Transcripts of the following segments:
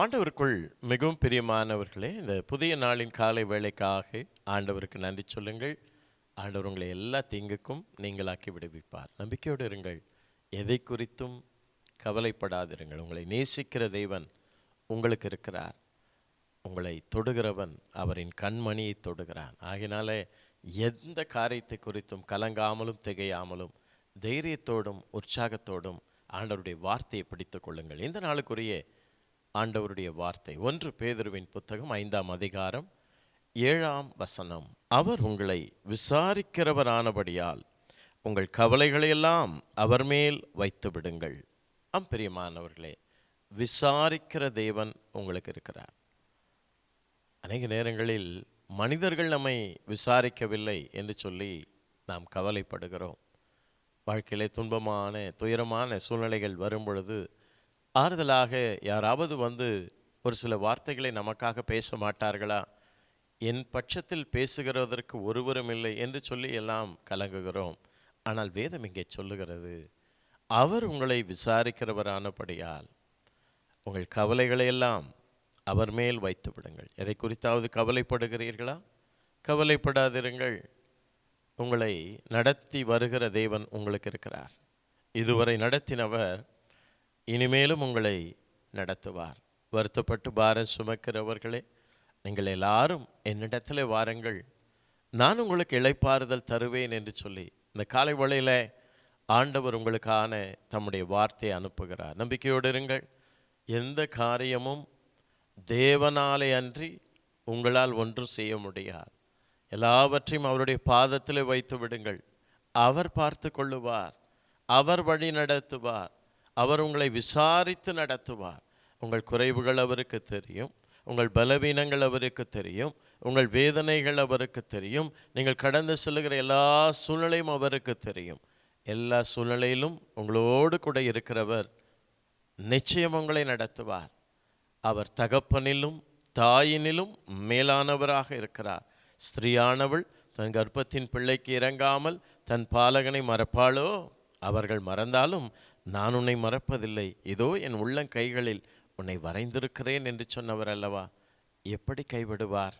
ஆண்டவருக்குள் மிகவும் பிரியமானவர்களே இந்த புதிய நாளின் காலை வேலைக்காக ஆண்டவருக்கு நன்றி சொல்லுங்கள். ஆண்டவர் உங்களை எல்லா தீங்குக்கும் நீங்களாக்கி விடுவிப்பார். நம்பிக்கையோடு இருங்கள். எதை குறித்தும் கவலைப்படாதிருங்கள். உங்களை நேசிக்கிற தெய்வன் உங்களுக்கு இருக்கிறார். உங்களை தொடுகிறவன் அவரின் கண்மணியை தொடுகிறான். ஆகினாலே எந்த காரியத்தை குறித்தும் கலங்காமலும் திகையாமலும் தைரியத்தோடும் உற்சாகத்தோடும் ஆண்டவருடைய வார்த்தையை பிடித்து கொள்ளுங்கள். இந்த நாளுக்குரிய ஆண்டவருடைய வார்த்தை. ஒன்று பேதருவின் புத்தகம் ஐந்தாம் அதிகாரம் ஏழாம் வசனம். அவர் உங்களை விசாரிக்கிறவரானபடியால் உங்கள் கவலைகளையெல்லாம் அவர் மேல் வைத்து விடுங்கள். அம்பிரியமானவர்களே விசாரிக்கிற தேவன் உங்களுக்கு இருக்கிறார். அநேக நேரங்களில் மனிதர்கள் நம்மை விசாரிக்கவில்லை என்று சொல்லி நாம் கவலைப்படுகிறோம். வாழ்க்கையிலே துன்பமான துயரமான சூழ்நிலைகள் வரும் பொழுது ஆறுதலாக யாராவது வந்து ஒரு சில வார்த்தைகளை நமக்காக பேச மாட்டார்களா? என் பட்சத்தில் பேசுகிறதற்கு ஒருவரும் இல்லை என்று சொல்லி எல்லாம் கலங்குகிறோம். ஆனால் வேதம் இங்கே சொல்லுகிறது அவர் உங்களை விசாரிக்கிறவரானபடியால் உங்கள் கவலைகளை எல்லாம் அவர் மேல் வைத்து விடுங்கள். எதை குறித்தாவது கவலைப்படுகிறீர்களா? கவலைப்படாதிருங்கள். உங்களை நடத்தி வருகிற தேவன் உங்களுக்கு இருக்கிறார். இதுவரை நடத்தினவர் இனிமேலும் உங்களை நடத்துவார். வருத்தப்பட்டு பாரம் சுமக்கிறவர்களே நீங்கள் எல்லாரும் என்னிடத்தில் வாருங்கள். நான் உங்களுக்கு இழைப்பாறுதல் தருவேன் என்று சொல்லி இந்த காலை வழியில் ஆண்டவர் உங்களுக்கான தம்முடைய வார்த்தையை அனுப்புகிறார். நம்பிக்கையோடு இருங்கள். எந்த காரியமும் தேவனாலே அன்றி உங்களால் ஒன்றும் செய்ய முடியாது. எல்லாவற்றையும் அவருடைய பாதத்தில் வைத்து விடுங்கள். அவர் பார்த்து கொள்ளுவார். அவர் வழி நடத்துவார். அவர் உங்களை விசாரித்து நடத்துவார். உங்கள் குறைவுகள் அவருக்கு தெரியும். உங்கள் பலவீனங்கள் அவருக்கு தெரியும். உங்கள் வேதனைகள் அவருக்கு தெரியும். நீங்கள் கடந்து செல்லுகிற எல்லா சூழ்நிலையும் அவருக்கு தெரியும். எல்லா சூழ்நிலையிலும் உங்களோடு கூட இருக்கிறவர் நிச்சயம் உங்களை நடத்துவார். அவர் தகப்பனிலும் தாயினிலும் மேலானவராக இருக்கிறார். ஸ்திரீயானவள் தன் கர்ப்பத்தின் பிள்ளைக்கு இறங்காமல் தன் பாலகனை மறப்பாளோ? அவர்கள் மறந்தாலும் நான் உன்னை மறப்பதில்லை. இதோ என் உள்ளங்கைகளில் உன்னை வரைந்திருக்கிறேன் என்று சொன்னவர் அல்லவா? எப்படி கைவிடுவார்?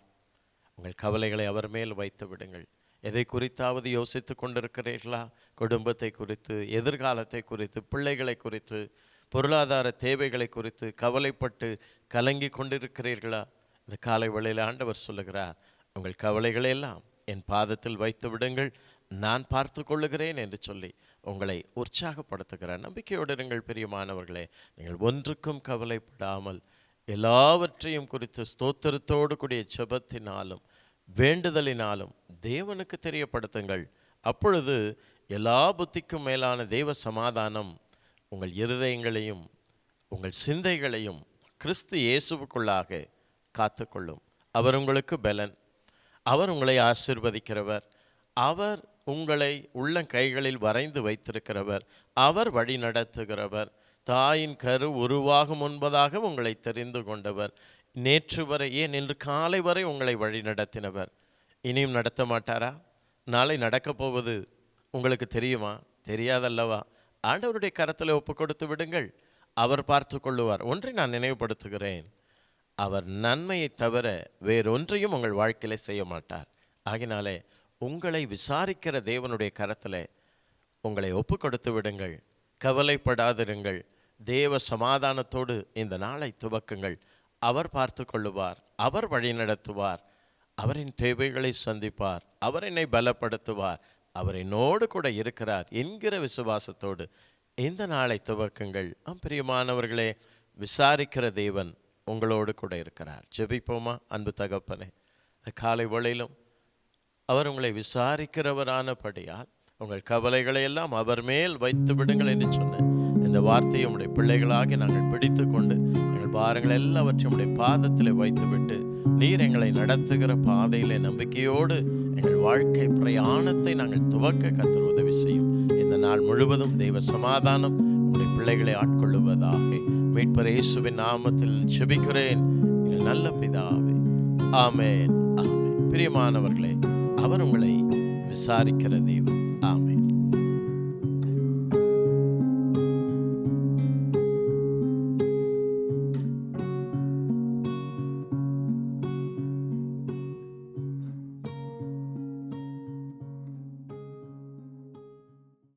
உங்கள் கவலைகளை அவர் மேல் வைத்து விடுங்கள். எதை குறித்தாவது யோசித்து கொண்டிருக்கிறீர்களா? குடும்பத்தை குறித்து எதிர்காலத்தை குறித்து பிள்ளைகளை குறித்து பொருளாதார தேவைகளை குறித்து கவலைப்பட்டு கலங்கி கொண்டிருக்கிறீர்களா? இந்த காலை வேளையில் ஆண்டவர் சொல்லுகிறார் உங்கள் கவலைகளை எல்லாம் என் பாதத்தில் வைத்து விடுங்கள். நான் பார்த்து கொள்ளுகிறேன் என்று சொல்லி உங்களை உற்சாகப்படுத்துகிற நம்பிக்கையோடு இருங்கள் பிரியமானவர்களே. நீங்கள் ஒன்றுக்கும் கவலைப்படாமல் எல்லாவற்றையும் குறித்து ஸ்தோத்திரத்தோடு கூடிய செபத்தினாலும் வேண்டுதலினாலும் தேவனுக்கு தெரியப்படுத்துங்கள். அப்பொழுது எல்லா புத்திக்கும் மேலான தெய்வ சமாதானம் உங்கள் இருதயங்களையும் உங்கள் சிந்தைகளையும் கிறிஸ்து இயேசுவுக்குள்ளாக காத்துக்கொள்ளும். அவர் உங்களுக்கு பலன். அவர் உங்களை ஆசிர்வதிக்கிறவர். அவர் உங்களை உள்ளங்கைகளில் வரைந்து வைத்திருக்கிறவர் அவர் வழி நடத்துகிறவர். தாயின் கரு உருவாகும் முன்பதாக உங்களை தெரிந்து கொண்டவர். நேற்று வரை ஏன் இன்று காலை வரை உங்களை வழி நடத்தினவர்? இனியும் நடத்த மாட்டாரா? நாளை நடக்கப் போவது உங்களுக்கு தெரியுமா? தெரியாதல்லவா? ஆண்டவருடைய கரத்தில் ஒப்பு கொடுத்து விடுங்கள். அவர் பார்த்து கொள்ளுவார். ஒன்றை நான் நினைவுபடுத்துகிறேன். அவர் நன்மையை தவிர வேறொன்றையும் உங்கள் வாழ்க்கையில செய்ய மாட்டார். ஆகினாலே உங்களை விசாரிக்கிற தேவனுடைய கரத்தில் உங்களை ஒப்பு கொடுத்து விடுங்கள். கவலைப்படாதிருங்கள். தேவ சமாதானத்தோடு இந்த நாளை துவக்குங்கள். அவர் பார்த்து கொள்ளுவார். அவர் வழிநடத்துவார் அவரின் தேவைகளை சந்திப்பார். அவர் என்னை பலப்படுத்துவார். அவர் என்னோடு கூட இருக்கிறார் என்கிற விசுவாசத்தோடு இந்த நாளை துவக்குங்கள். ஆம் பிரியமானவர்களே விசாரிக்கிற தேவன் உங்களோடு கூட இருக்கிறார். ஜெபிப்போமா அன்பு தகப்பனே. காலை வேளையிலும் அவர் உங்களை விசாரிக்கிறவரானபடியால் உங்கள் கவலைகளை எல்லாம் அவர் மேல் வைத்து விடுங்கள் என்று சொன்ன இந்த வார்த்தையை உடைய பிள்ளைகளாக நாங்கள் பிடித்து கொண்டு எங்கள் பாரங்கள் எல்லாவற்றையும் உடைய பாதத்தில் வைத்துவிட்டு நீர் எங்களை நடத்துகிற பாதையிலே நம்பிக்கையோடு எங்கள் வாழ்க்கை பிரயாணத்தை நாங்கள் துவக்க கத்தர் உதவி செய்யும். இந்த நாள் முழுவதும் தெய்வ சமாதானம் உடைய பிள்ளைகளை ஆட்கொள்ளுவதாக மீட்பர் இயேசுவின் நாமத்தில் செபிக்கிறேன். நல்ல பிதாவே. ஆமேன். ஆமேன். பிரியமானவர்களே அவர் உங்களை விசாரிக்கிற தெய்வம் ஆமேன்.